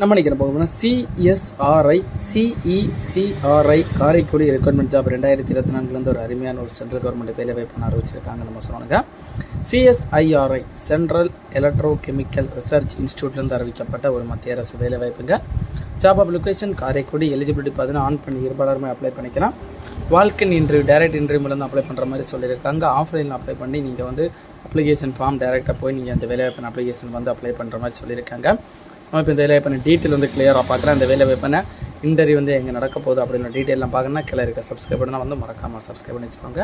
நம்ம நினைக்கிற போகணும்னா CSRI CECRI Karaikudi recruitment job ரெண்டாயிரத்தி இருபத்தி நான்குலேருந்து ஒரு அருமையான ஒரு சென்ட்ரல் கவர்மெண்ட் வேலை வாய்ப்பு அறிவிச்சிருக்காங்க நம்ம சொன்னாங்க CSIRI central electro chemical research இன்ஸ்டியூட்லேருந்து அறிவிக்கப்பட்ட ஒரு மத்திய அரசு வேலை வாய்ப்புங்க. ஜாப் அப்ளிகேஷன் காரைக்குடி எலிஜிபிலிட்டி பார்த்தீங்கன்னா ஆன் பண்ணி இருபாலருமே அப்ளை பண்ணிக்கலாம். வால்கன் இன்டர்வியூ டேரக்ட் இன்டர்வியூலேருந்து அப்ளை பண்ணுற மாதிரி சொல்லியிருக்காங்க. ஆஃப்லைனில் அப்ளை பண்ணி நீங்கள் வந்து அப்ளிகேஷன் ஃபார்ம் டேரெக்டாக போய் நீங்கள் அந்த வேலைவாய்ப்பின் அப்ளிகேஷன் வந்து அப்ளை பண்ணுற மாதிரி சொல்லியிருக்காங்க. நம்ம இப்போ இந்த வேலைவாய்ப்பின டீட்டெயில் வந்து கிளியராக பார்க்குறேன். அந்த வேலைவாய்ப்பின இன்டர்வியூ வந்து எங்கே நடக்க போகுது அப்படின்ற டீட்டெயிலாம் பார்க்கணும்னா கீழே இருக்க சப்ஸ்கிரைப் பண்ணால் வந்து மறக்காமல் சப்ஸ்கிரைப் பண்ணி வச்சுக்கோங்க.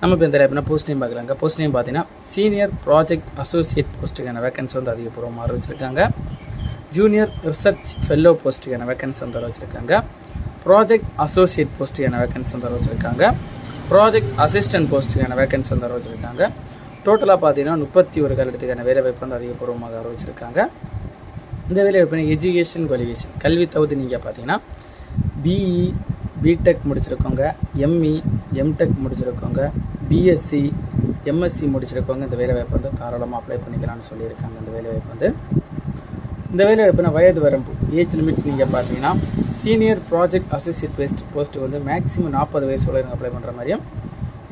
நம்ம இப்போ இந்த வேலைவாய்ப்பின போஸ்ட் நேம் பார்க்கலாங்க போஸ்ட் நேம் பார்த்தீங்கன்னா சீனியர் ப்ராஜெக்ட் அசோசியேட் போஸ்ட்டுக்கான வேகன்சி வந்து அதிகபூர்வமாக அறிவிச்சிருக்காங்க. ஜூனியர் ரிசர்ச் ஃபெல்லோ போஸ்ட்டுக்கான வேகன்சி வந்து அறிவிச்சிருக்காங்க. ப்ராஜெக்ட் அசோசியேட் போஸ்ட்டுக்கான வேகன்சி வந்து அறிவிச்சிருக்காங்க. ப்ராஜெக்ட் அசிஸ்டன்ட் போஸ்ட்டுக்கான வேகன்சி வந்து அறிவிச்சிருக்காங்க. டோட்டலாக பார்த்தீங்கன்னா முப்பத்தி ஒரு காலத்துக்கான வேலைவாய்ப்பு வந்து அதிகபூர்வமாக அறிவிச்சிருக்காங்க. இந்த வேலைவாய்ப்பு எஜுகேஷன் குவாலிஃபிகேஷன் கல்வி தகுதி நீங்கள் பார்த்தீங்கன்னா பிஇ பிடெக் முடிச்சிருக்கவங்க எம்இ எம்டெக் முடிச்சிருக்கவங்க பிஎஸ்சி எம்எஸ்சி முடிச்சிருக்கவங்க இந்த வேலைவாய்ப்பு வந்து தாராளமாக அப்ளை பண்ணிக்கலாம்னு சொல்லியிருக்காங்க. இந்த வேலைவாய்ப்பு வந்து. இந்த வேலைவாய்ப்புனா வயது வரம்பு ஏஜ் லிமிட் நீங்கள் பார்த்தீங்கன்னா சீனியர் ப்ராஜெக்ட் அசோசியேட் பேஸ்ட் போஸ்ட்டு வந்து மேக்ஸிமம் நாற்பது வயசு இருந்து அப்ளை பண்ணுற மாதிரியும்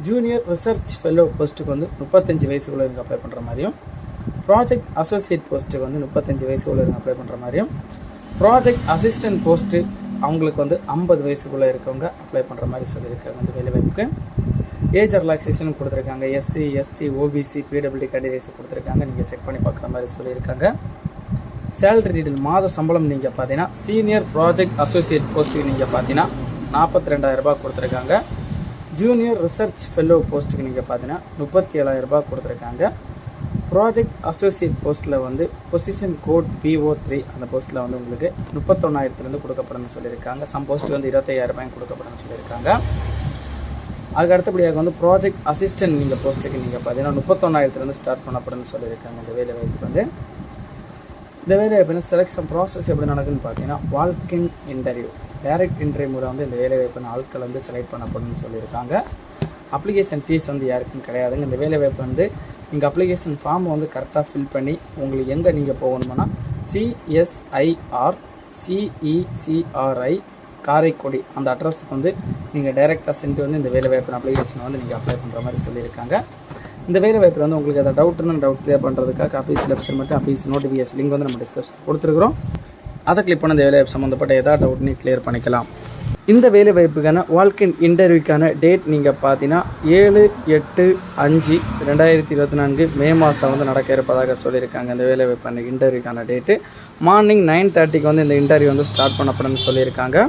ஜூனியர் ரிசர்ச் ஃபெல்லோ போஸ்ட்டுக்கு வந்து முப்பத்தஞ்சு வயசு உள்ளவங்க அப்ளை பண்ணுற மாதிரியும் ப்ராஜெக்ட் அசோசியேட் போஸ்ட்டுக்கு வந்து முப்பத்தஞ்சு வயசுக்குள்ள அப்ளை பண்ணுற மாதிரியும் ப்ராஜெக்ட் அசிஸ்டன்ட் போஸ்ட்டு அவங்களுக்கு வந்து ஐம்பது வயசுக்குள்ளே இருக்கவங்க அப்ளை பண்ணுற மாதிரி சொல்லியிருக்காங்க அந்த வேலைவாய்ப்புக்கு. ஏஜ் ரிலாக்ஸேஷன் கொடுத்துருக்காங்க. SC ST OBC PW candidates கொடுத்துருக்காங்க. நீங்கள் செக் பண்ணி பார்க்குற மாதிரி சொல்லியிருக்காங்க. சேலரி டீட்டெயில் மாத சம்பளம் நீங்கள் பார்த்தீங்கன்னா சீனியர் ப்ராஜெக்ட் அசோசியேட் போஸ்ட்டுக்கு நீங்கள் பார்த்தீங்கன்னா நாற்பத்தி ரெண்டாயிரம் ரூபாய் கொடுத்துருக்காங்க. ஜூனியர் ரிசர்ச் ஃபெல்லோ போஸ்ட்டுக்கு நீங்கள் பார்த்தீங்கன்னா முப்பத்தி ஏழாயிரம் ரூபாய் கொடுத்துருக்காங்க. ப்ராஜெக்ட் அசோசியேட் போஸ்ட்டில் வந்து பொசிஷன் கோட் பிஓ த்ரீ அந்த போஸ்ட்டில் வந்து உங்களுக்கு முப்பத்தொன்னாயிரத்துலேருந்து கொடுக்கப்படும்னு சொல்லியிருக்காங்க. சம் போஸ்ட் வந்து இருபத்தையாயிரம் கொடுக்கப்படணும்னு கொடுக்கப்படும்னு சொல்லியிருக்காங்க. அதுக்கு அடுத்தபடியாக வந்து ப்ராஜெக்ட் அசிஸ்டன்ட் நீங்கள் போஸ்ட்டுக்கு நீங்கள் பார்த்தீங்கன்னா முப்பத்தொன்னாயிரத்துலேருந்து ஸ்டார்ட் பண்ணப்படும்னு சொல்லியிருக்காங்க இந்த வேலை வாய்ப்பு வந்து. இந்த வேலை வாய்ப்பு செலெக்ஷன் ப்ராசஸ் எப்படி நடக்குதுன்னு பார்த்தீங்கன்னா வால்கின் இன்டர்வியூ டைரக்ட் இன்டர்வியூ மூலம் வந்து இந்த வேலை வாய்ப்பு ஆட்கள் வந்து செலக்ட் பண்ணப்படும்னு சொல்லியிருக்காங்க. அப்ளிகேஷன் ஃபீஸ் வந்து யாருக்கும் கிடையாதுங்க. இந்த வேலை வாய்ப்பு வந்து நீங்கள் அப்ளிகேஷன் ஃபார்மை வந்து கரெக்டாக ஃபில் பண்ணி உங்களுக்கு எங்கே நீங்கள் போகணுமோனா சிஎஸ்ஐஆர் சிஇசிஆர்ஐ காரைக்குடி அந்த அட்ரஸுக்கு வந்து நீங்கள் டைரெக்டாக சென்று வந்து இந்த வேலை வாய்ப்பு அப்ளிகேஷனை வந்து நீங்கள் அப்ளை பண்ணுற மாதிரி சொல்லியிருக்காங்க. இந்த வேலை வாய்ப்பில் வந்து உங்களுக்கு எதாவது டவுட்னு டவுட் கிளியர் பண்ணுறதுக்காக ஆஃபீஸ் வெப்சைட் மட்டும் ஆஃபீஸ் நோட்டிஃபிகேஷன் லிங்க் வந்து நம்ம டிஸ்கஸ் கொடுத்துருக்குறோம். அதை கிளிக் பண்ண இந்த வேலை வாய்ப்பு சம்மந்தப்பட்ட எதாவது டவுட் நீ கிளியர் பண்ணிக்கலாம். இந்த வேலை வாய்ப்புக்கான வால்கின் இன்டர்வியூக்கான டேட் நீங்கள் பார்த்தீங்கன்னா ஏழு எட்டு அஞ்சு ரெண்டாயிரத்தி இருபத்தி நான்கு மே மாதம் வந்து நடக்க இருப்பதாக சொல்லியிருக்காங்க. இந்த வேலை வாய்ப்பான இன்டர்வியூக்கான டேட்டு மார்னிங் நைன் தேர்ட்டிக்கு வந்து இந்த இன்டர்வியூ வந்து ஸ்டார்ட் பண்ணப்படும்னு சொல்லியிருக்காங்க.